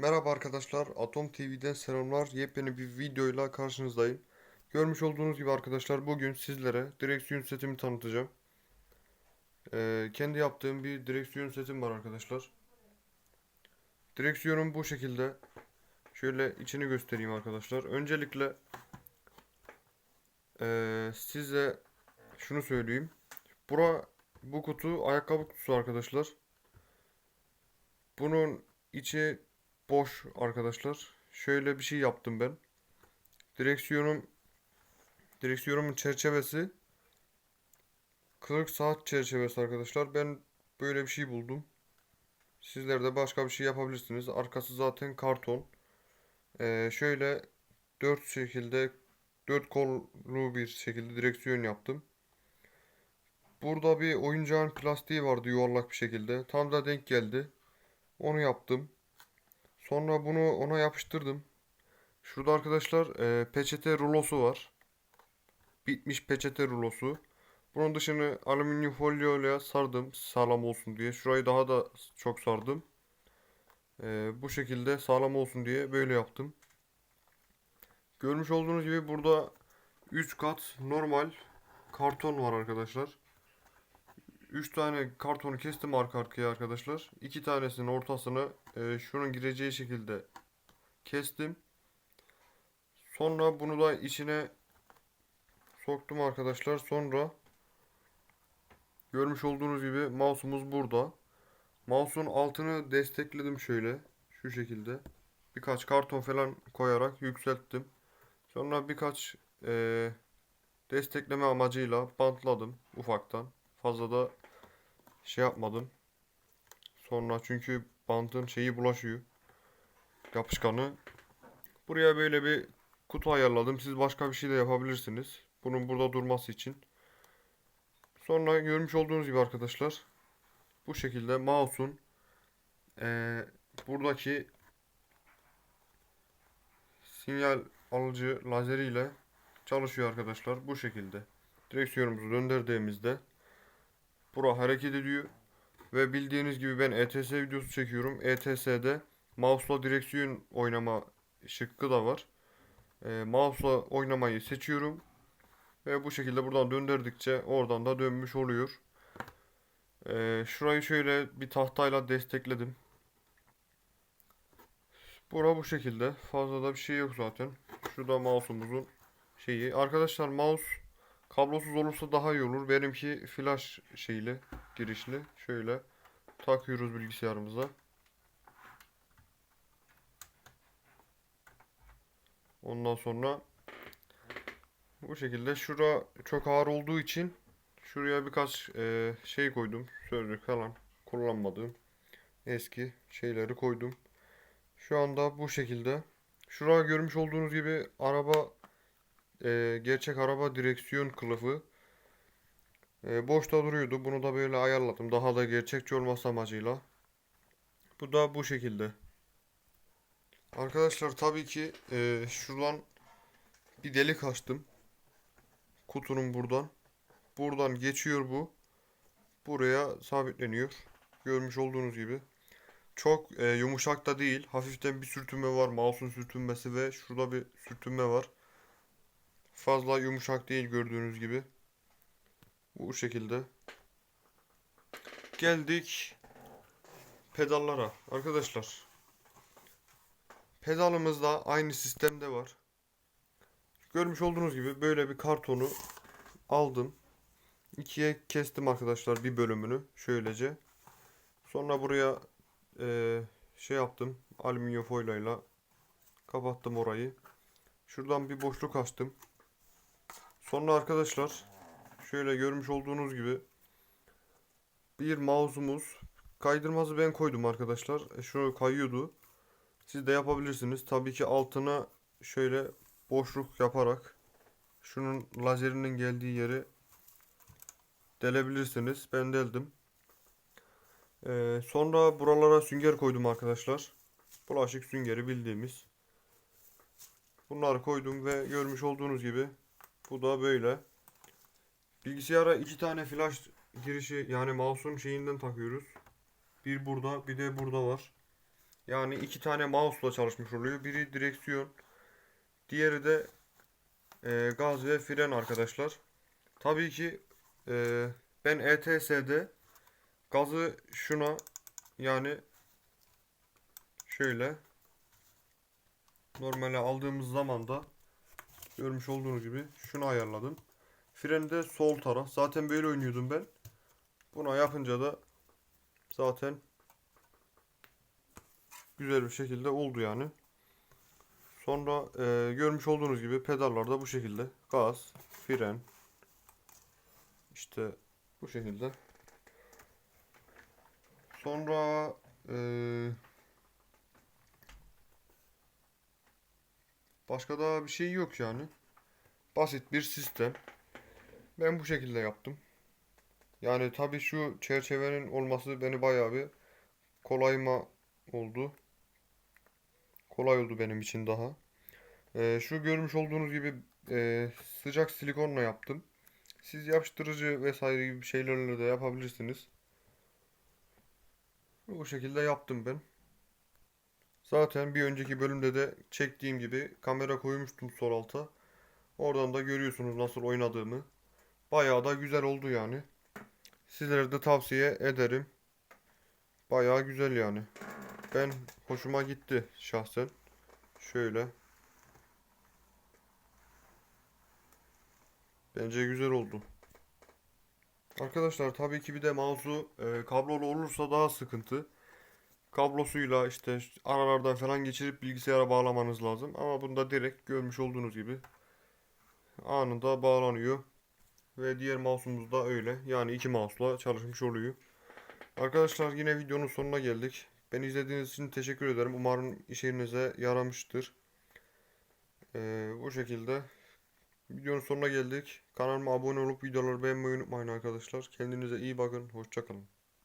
Merhaba arkadaşlar, Atom TV'den selamlar. Yepyeni bir videoyla karşınızdayım. Görmüş olduğunuz gibi arkadaşlar bugün sizlere direksiyon setimi tanıtacağım. Ee, kendi yaptığım bir direksiyon setim var arkadaşlar. Direksiyonum bu şekilde. Şöyle içini göstereyim arkadaşlar. Öncelikle ee, size şunu söyleyeyim. Bura bu kutu ayakkabı kutusu arkadaşlar. Bunun içi boş arkadaşlar. Şöyle bir şey yaptım ben. Direksiyonum direksiyonumun çerçevesi 40 saat çerçevesi arkadaşlar. Ben böyle bir şey buldum. Sizler de başka bir şey yapabilirsiniz. Arkası zaten karton. Ee, şöyle 4 şekilde 4 kollu bir şekilde direksiyon yaptım. Burada bir oyuncağın plastiği vardı yuvarlak bir şekilde. Tam da denk geldi. Onu yaptım. Sonra bunu ona yapıştırdım. Şurada arkadaşlar e, peçete rulosu var. Bitmiş peçete rulosu. Bunun dışını alüminyum folyo ile sardım sağlam olsun diye. Şurayı daha da çok sardım. E, bu şekilde sağlam olsun diye böyle yaptım. Görmüş olduğunuz gibi burada 3 kat normal karton var arkadaşlar. 3 tane kartonu kestim arka arkaya arkadaşlar. 2 tanesinin ortasını e, şunun gireceği şekilde kestim. Sonra bunu da içine soktum arkadaşlar. Sonra görmüş olduğunuz gibi mouse'umuz burada. Mouse'un altını destekledim şöyle. Şu şekilde. Birkaç karton falan koyarak yükselttim. Sonra birkaç e, destekleme amacıyla bantladım ufaktan. Fazla da şey yapmadım. Sonra çünkü bantın şeyi bulaşıyor. Yapışkanı. Buraya böyle bir kutu ayarladım. Siz başka bir şey de yapabilirsiniz. Bunun burada durması için. Sonra görmüş olduğunuz gibi arkadaşlar. Bu şekilde mouse'un eee, buradaki sinyal alıcı lazeriyle çalışıyor arkadaşlar. Bu şekilde. Direksiyonumuzu döndürdüğümüzde Bura hareket ediyor. Ve bildiğiniz gibi ben ETS videosu çekiyorum. ETS'de mouse'la direksiyon oynama şıkkı da var. E, mouse'la oynamayı seçiyorum. Ve bu şekilde buradan döndürdükçe oradan da dönmüş oluyor. E, şurayı şöyle bir tahtayla destekledim. Bura bu şekilde. Fazla da bir şey yok zaten. Şurada mouse'umuzun şeyi. Arkadaşlar mouse Kablosuz olursa daha iyi olur. Benimki flash şeyli, girişli. Şöyle takıyoruz bilgisayarımıza. Ondan sonra bu şekilde şura çok ağır olduğu için şuraya birkaç e, şey koydum. Sözlük falan kullanmadığım eski şeyleri koydum. Şu anda bu şekilde. Şuraya görmüş olduğunuz gibi araba e, gerçek araba direksiyon kılıfı e, boşta duruyordu. Bunu da böyle ayarladım. Daha da gerçekçi olması amacıyla. Bu da bu şekilde. Arkadaşlar tabii ki e, şuradan bir delik açtım. Kutunun buradan. Buradan geçiyor bu. Buraya sabitleniyor. Görmüş olduğunuz gibi. Çok e, yumuşak da değil. Hafiften bir sürtünme var. Mouse'un sürtünmesi ve şurada bir sürtünme var. Fazla yumuşak değil gördüğünüz gibi. Bu şekilde. Geldik pedallara. Arkadaşlar. Pedalımız da aynı sistemde var. Görmüş olduğunuz gibi böyle bir kartonu aldım. İkiye kestim arkadaşlar bir bölümünü şöylece. Sonra buraya e, şey yaptım. Alüminyum folyoyla kapattım orayı. Şuradan bir boşluk açtım. Sonra arkadaşlar şöyle görmüş olduğunuz gibi bir mouse'umuz kaydırmazı ben koydum arkadaşlar. E, şunu kayıyordu. Siz de yapabilirsiniz. Tabii ki altına şöyle boşluk yaparak şunun lazerinin geldiği yeri delebilirsiniz. Ben deldim. Ee, sonra buralara sünger koydum arkadaşlar. Bulaşık süngeri bildiğimiz. Bunları koydum ve görmüş olduğunuz gibi bu da böyle. Bilgisayara iki tane flash girişi yani mouse'un şeyinden takıyoruz. Bir burada bir de burada var. Yani iki tane mouse'la çalışmış oluyor. Biri direksiyon, diğeri de e, gaz ve fren arkadaşlar. Tabii ki e, ben ETS'de gazı şuna yani şöyle normale aldığımız zaman da görmüş olduğunuz gibi şunu ayarladım. Freni de sol taraf. Zaten böyle oynuyordum ben. Buna yapınca da zaten güzel bir şekilde oldu yani. Sonra e, görmüş olduğunuz gibi pedallar da bu şekilde. Gaz, fren. işte bu şekilde. Sonra e, başka daha bir şey yok yani. Basit bir sistem. Ben bu şekilde yaptım. Yani tabii şu çerçevenin olması beni bayağı bir kolayıma oldu. Kolay oldu benim için daha. Ee, şu görmüş olduğunuz gibi e, sıcak silikonla yaptım. Siz yapıştırıcı vesaire gibi şeylerle de yapabilirsiniz. Bu şekilde yaptım ben. Zaten bir önceki bölümde de çektiğim gibi kamera koymuştum sol alta. Oradan da görüyorsunuz nasıl oynadığımı. Bayağı da güzel oldu yani. Sizlere de tavsiye ederim. Bayağı güzel yani. Ben hoşuma gitti şahsen. Şöyle. Bence güzel oldu. Arkadaşlar tabii ki bir de mouse'u e, kablolu olursa daha sıkıntı. Kablosuyla işte aralardan falan geçirip bilgisayara bağlamanız lazım. Ama bunda direkt görmüş olduğunuz gibi anında bağlanıyor. Ve diğer mouse'umuz da öyle. Yani iki mouse'la çalışmış oluyor. Arkadaşlar yine videonun sonuna geldik. Beni izlediğiniz için teşekkür ederim. Umarım işinize yaramıştır. Ee, bu şekilde videonun sonuna geldik. Kanalıma abone olup videoları beğenmeyi unutmayın arkadaşlar. Kendinize iyi bakın. Hoşçakalın.